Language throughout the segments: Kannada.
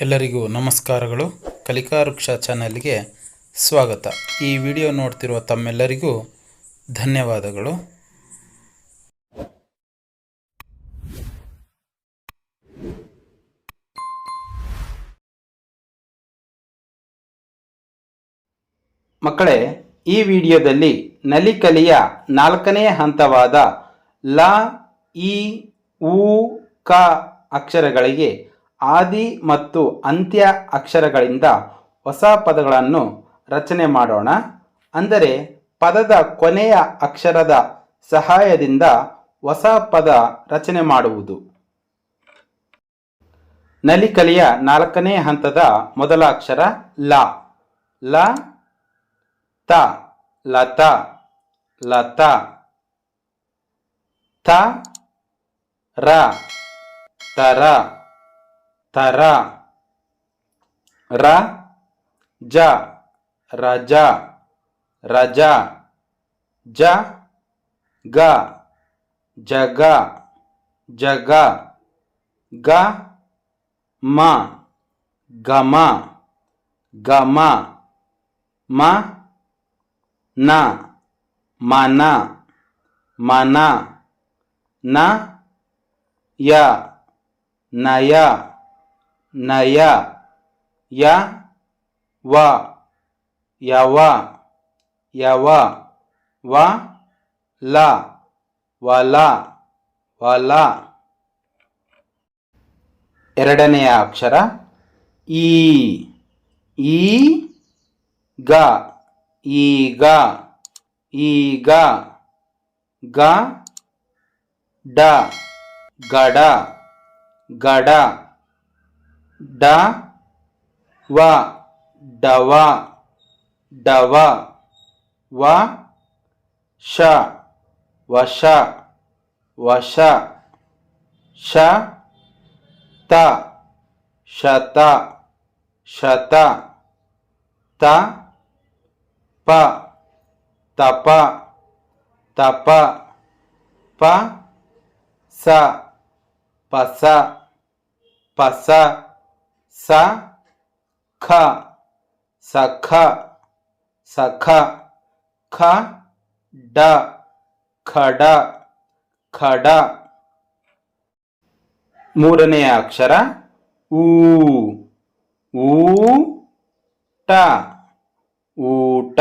ಎಲ್ಲರಿಗೂ ನಮಸ್ಕಾರಗಳು. ಕಲಿಕಾ ವೃಕ್ಷ ಚಾನಲ್ಗೆ ಸ್ವಾಗತ. ಈ ವಿಡಿಯೋ ನೋಡ್ತಿರುವ ತಮ್ಮೆಲ್ಲರಿಗೂ ಧನ್ಯವಾದಗಳು. ಮಕ್ಕಳೇ, ಈ ವಿಡಿಯೋದಲ್ಲಿ ನಲಿಕಲಿಯ ನಾಲ್ಕನೇ ಹಂತವಾದ ಲ, ಇ, ಉ, ಕ ಅಕ್ಷರಗಳಿಗೆ ಆದಿ ಮತ್ತು ಅಂತ್ಯ ಅಕ್ಷರಗಳಿಂದ ಹೊಸ ಪದಗಳನ್ನು ರಚನೆ ಮಾಡೋಣ. ಅಂದರೆ ಪದದ ಕೊನೆಯ ಅಕ್ಷರದ ಸಹಾಯದಿಂದ ಹೊಸ ಪದ ರಚನೆ ಮಾಡುವುದು. ನಲಿಕಲಿಯ ನಾಲ್ಕನೇ ಹಂತದ ಮೊದಲ ಅಕ್ಷರ ಲ. ಲ, ತ, ಲತ ಲತ, ತ, ರ, ತರ. tara. Ra. Ja. Raja. Raja. Ja. Ga. Jaga. Jaga. Ga. Ma. Gama. Gama. Ma. Na. Mana. Mana. Na. Ya. Naya. ನಯ, ಯ, ವ, ಯವ ಯವ, ವ, ಲ, ವಲ ವಲ. ಎರಡನೆಯ ಅಕ್ಷರ ಈ ಈ, ಗ, ಈಗ ಈಗ, ಗ, ಡ, ಗಡ ಗಡ. డ వ డవ డవ వ ష వష వష ష త శత శత త ప తప తప ప స పస పస ಸ ಖ ಸಖ ಸಖ ಖ ಡ ಖಡ ಖಡ ಮೂರನೆಯ ಅಕ್ಷರ ಊ ಊ, ಟ, ಊಟ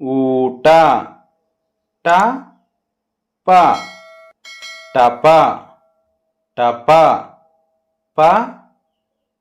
ಊಟ, ಟ, ಪ. ಟಪ ಟಪ, ಪ.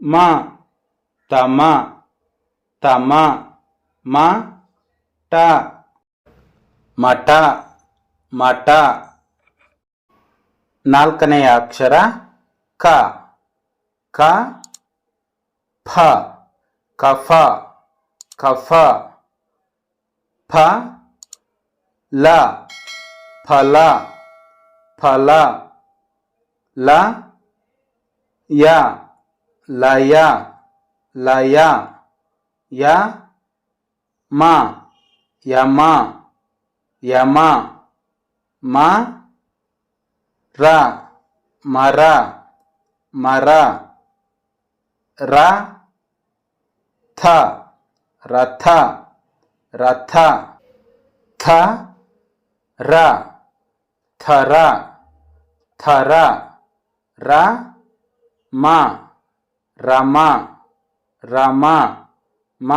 ಮ ತಮ ತಮ ಮ ಟ ಮಠ ಮಠ ನಾಲ್ಕನೆಯ ಅಕ್ಷರ ಕ ಕ ಫ ಕಫ ಕಫ ಫ ಲ ಫಲ ಫಲ ಲ ಯ لایا لایا یا ماں یا ماں یا ماں ماں را مارا مارا را تھا رتھا رتھا تھا را تھرا تھرا را ماں رما م